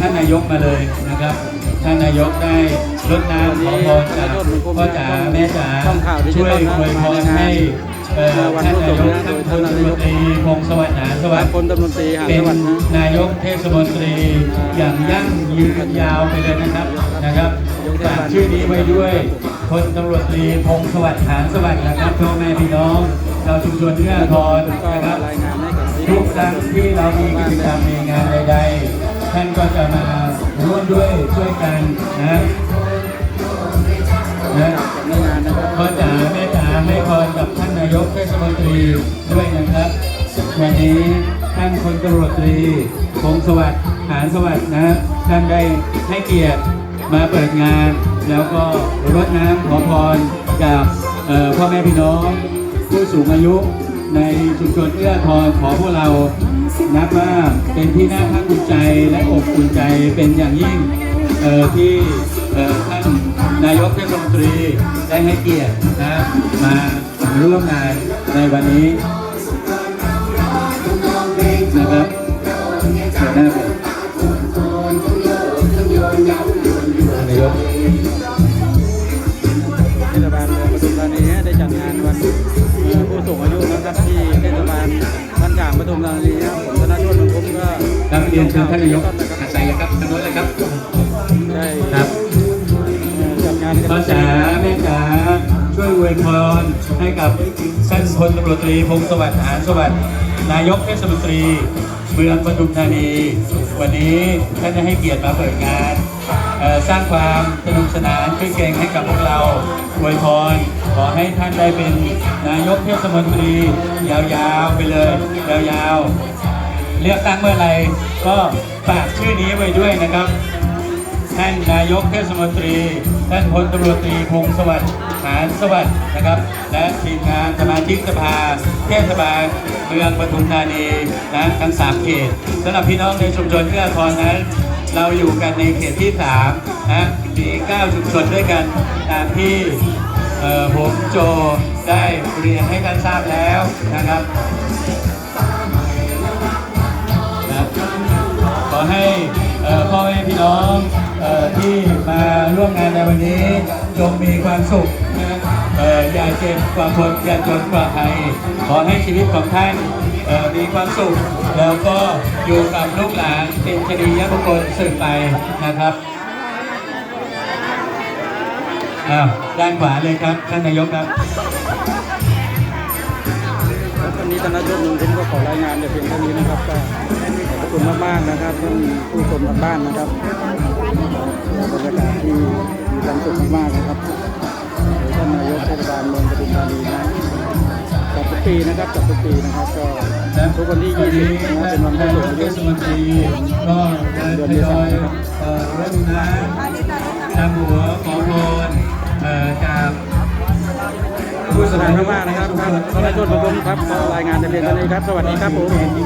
ท่านนายกมาเลยนะครับ ท่านนายกได้รดน้ำขอพรจากพ่อจ๋าแม่จ๋าช่วยอวยพรให้เอ่อท่านนายกท่านพลตำรวจตรีพงศวัสดิ์หาสวัสดิ์คนตำรวจตรีหาเป็สนวัสดิ์นะนายกเทศมนตรีอย่างยั่งยืนยาวไปเลยนะครับนะครับฝากชื่อนี้ไว้ด้วยพลตำรวจตรีพงศวัสดิ์หานสวัสดิ์นะครับพ่อแม่พี่น้องชาวชุมชนเอื้ออาทรก็นะครับรายงานให้กับที่ทุกครั้งที่เรามีกิจกรรมในงานใดๆ ท่านก็จะมาร่วมด้วยช่วยกันนะนะกงานนะครับพ่อจ๋าแม่จ๋าให้พรกับท่านนายกเทศมนตรีด้วยนะครับ วันนี้ท่านพลตำรวจตรีพงศวัสดิ์หานสวัสดิ์นะท่านได้ให้เกียรติมาเปิดงาน แล้วก็รดน้ำขอพรกเอ่อพ่อแม่พี่น้อง ผู้สูงอายุในชุมชนเอื้ออาทรขอพวกเรา นับว่าเป็นที่น่าภาคภูมิใจและอบอุ่นใจเป็นอย่างยิ่งที่ท่านนายกเทศมนตรีได้ให้เกียรตินะมาร่วมงานในวันนี้นะครับเชิญหน้าไปนายกเทศบาลปทุมธานีได้จัดงานวันผู้สูงอายุนะครับที่เทศบาลบ้านกลางปทุมธานีครับ เรียนเชิญท่านนายกอาศัยเลยครับทางโน้นเลยครับได้ครับเอ่อจัดงานกันพ่อจ๋าแม่จ๋าช่วยอวยพรให้กับท่านพลตำรวจตรีพงศวัสดิ์หานสวัสดิ์นายกเทศมนตรี เมืองปทุมธานี วันนี้ท่านได้ให้เกียรติมาเปิดงานเอ่อสร้างความสนุกสนานช่วยเกรงให้กับพวกเราอวยพรขอให้ท่านได้เป็นนายกเทศมนตรี ยาวๆไปเลย ยาวๆ เลือกตั้งเมื่อไหร่ก็ฝากชื่อนี้ไว้ด้วยนะครับ ท่านนายกเทศมนตรี ท่านพลตำรวจตรีพงศวัสดิ์หานสวัสดิ์นะครับ และทีมงานสมาชิกสภา เทศบาลเมืองปทุมธานีนะทั้ง3เขตสำหรับพี่น้องในชุมชนเอื้ออาทรนั้นเราอยู่กันในเขตที่3นะมี9ชุมชนด้วยกันตามที่ผมโจได้เรียนให้ท่านทราบแล้วนะครับ ให้พ่อแม่พี่น้องอที่มาร่วมงานในวันนี้จงมีความสุขนะอย่าเจ็บกว่าคนอย่าจนกว่าใครขอให้ชีวิตของท่านมีความสุข แล้วก็อยู่กับลูกหลานเป็นคดียบุคคลสืบไปนะครับด้านขวาเลยครับท่านนายกครับวันนี้ธนชนมันคุ้มก็ขอรายงานแต่เพียงเท่านี้นะครับก็ คุณมากๆนะครับท่านผู้ชมทางบ้านนะครับบรรยากาศที่มีความสุขมากๆนะครับท่านนายกเทศบาลเมืองปทุมธานีนะจัดทุกปีนะครับจัดทุกปีนะครับก็ทุกวันที่20นะเป็นวันผู้สูงอายุเทศมนตรีก็เดินทยอยเอ่อรดน้ำทำหัวขอพรเอ่อจากผู้สสบามัยครมากๆนะครับท่านธนชนประพงศ์ครับขอรายงานแต่เพียงเท่านี้ครับ สวัสดีครับผม